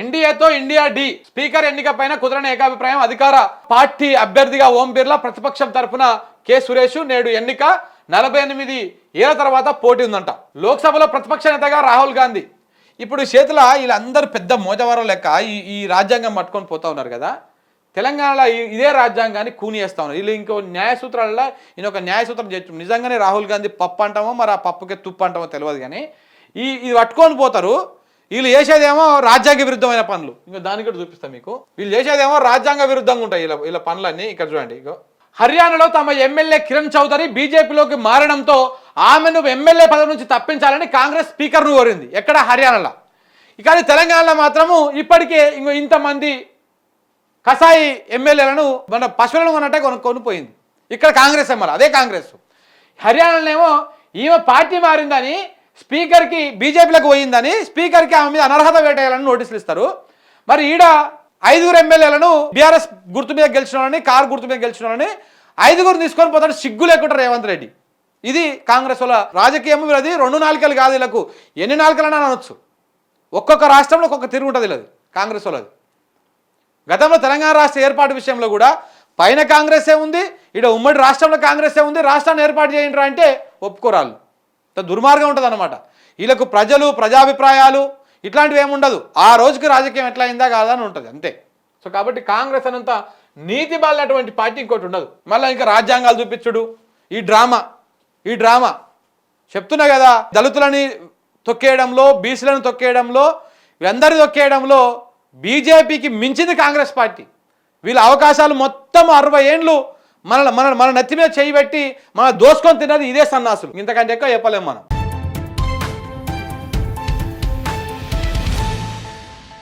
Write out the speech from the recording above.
ఎన్డీఏతో India D. Speaker ఎన్నిక పైన కుదరని ఏకాభిప్రాయం అధికార పార్టీ అభ్యర్థిగా ఓం బిర్లా ప్రతిపక్షం తరఫున కె. సురేష్ నేడు ఎన్నిక. నలభై ఎనిమిది ఏళ్ళ తర్వాత పోటీ ఉందంట. లోక్సభలో ప్రతిపక్ష నేతగా రాహుల్ గాంధీ. ఇప్పుడు చేతుల వీళ్ళందరూ పెద్ద మోజవరం లెక్క ఈ ఈ రాజ్యాంగం పట్టుకొని పోతా ఉన్నారు కదా. తెలంగాణలో ఇదే రాజ్యాంగాన్ని కూనియేస్తా ఉన్నారు. వీళ్ళు ఇంకో న్యాయ సూత్రాలలో ఈయన ఒక న్యాయ సూత్రం చేయొచ్చు నిజంగానే రాహుల్ గాంధీ పప్పు అంటామో మరి ఆ పప్పుకే తుప్పు అంటామో తెలియదు కానీ ఈ ఇది పట్టుకొని పోతారు. వీళ్ళు చేసేదేమో రాజ్యాంగ విరుద్ధమైన పనులు. ఇంకా దానికి కూడా చూపిస్తాం మీకు. వీళ్ళు చేసేదేమో రాజ్యాంగ విరుద్ధంగా ఉంటాయి వీళ్ళ వీళ్ళ పనులన్నీ ఇక్కడ చూడండి. ఇగో. హర్యానాలో తమ ఎమ్మెల్యే కిరణ్ చౌదరి బీజేపీలోకి మారడంతో ఆమెను ఎమ్మెల్యే పదవి నుంచి తప్పించాలని కాంగ్రెస్ స్పీకర్ను కోరింది ఎక్కడ? హర్యానాలో. కానీ తెలంగాణలో మాత్రము ఇప్పటికే ఇంకో ఇంతమంది కసాయి ఎమ్మెల్యేలను మన పశువులను కొన్నట్టే కొను కొనిపోయింది. ఇక్కడ కాంగ్రెస్ ఎమ్మెల్యే అదే కాంగ్రెస్. హర్యానాలోనేమో ఈమె పార్టీ మారిందని స్పీకర్కి బీజేపీలకు పోయిందని స్పీకర్కి ఆమె మీద అనర్హత వేటేయాలని నోటీసులు ఇస్తారు. మరి ఈడ ఐదుగురు ఎమ్మెల్యేలను బీఆర్ఎస్ గుర్తు మీద గెలిచిన కారు గుర్తు మీద గెలిచిన ఐదుగురు తీసుకొని పోతాడు సిగ్గు లేకుండా రేవంత్ రెడ్డి. ఇది కాంగ్రెస్ వాళ్ళ రాజకీయం వీళ్ళది. రెండు నాలుకలు కాదు వీళ్ళకు. ఎన్ని నాలుకలన్నా అనొచ్చు. ఒక్కొక్క రాష్ట్రంలో ఒక్కొక్క తిరుగు ఉంటుంది వీళ్ళది కాంగ్రెస్ వాళ్ళది. గతంలో తెలంగాణ రాష్ట్ర ఏర్పాటు విషయంలో కూడా పైన కాంగ్రెసే ఉంది ఇక్కడ ఉమ్మడి రాష్ట్రంలో కాంగ్రెసే ఉంది రాష్ట్రాన్ని ఏర్పాటు చేయండి అంటే ఒప్పుకోరాలు దుర్మార్గం ఉంటుంది అనమాట వీళ్ళకు ప్రజలు ప్రజాభిప్రాయాలు ఇట్లాంటివి ఏముండదు ఆ రోజుకి రాజకీయం ఎట్లా అయిందా కాదా అని ఉంటుంది అంతే. సో కాబట్టి కాంగ్రెస్ అనంత నీతి బాలినటువంటి పార్టీ ఇంకోటి ఉండదు. మళ్ళీ ఇంకా రాజ్యాంగాలు చూపించుడు. ఈ డ్రామా ఈ డ్రామా. చెప్తున్నా కదా దళితులని తొక్కేయడంలో బీసీలను తొక్కేయడంలో అందరి తొక్కేయడంలో బీజేపీకి మించింది కాంగ్రెస్ పార్టీ. వీళ్ళ అవకాశాలు మొత్తం అరవై ఏండ్లు మన మన మన నెత్తి మీద చేయి పెట్టి మన దోసుకొని తిన్నది ఇదే సన్నాసులు. ఇంతకంటే ఎక్కువ చెప్పలేము మనం.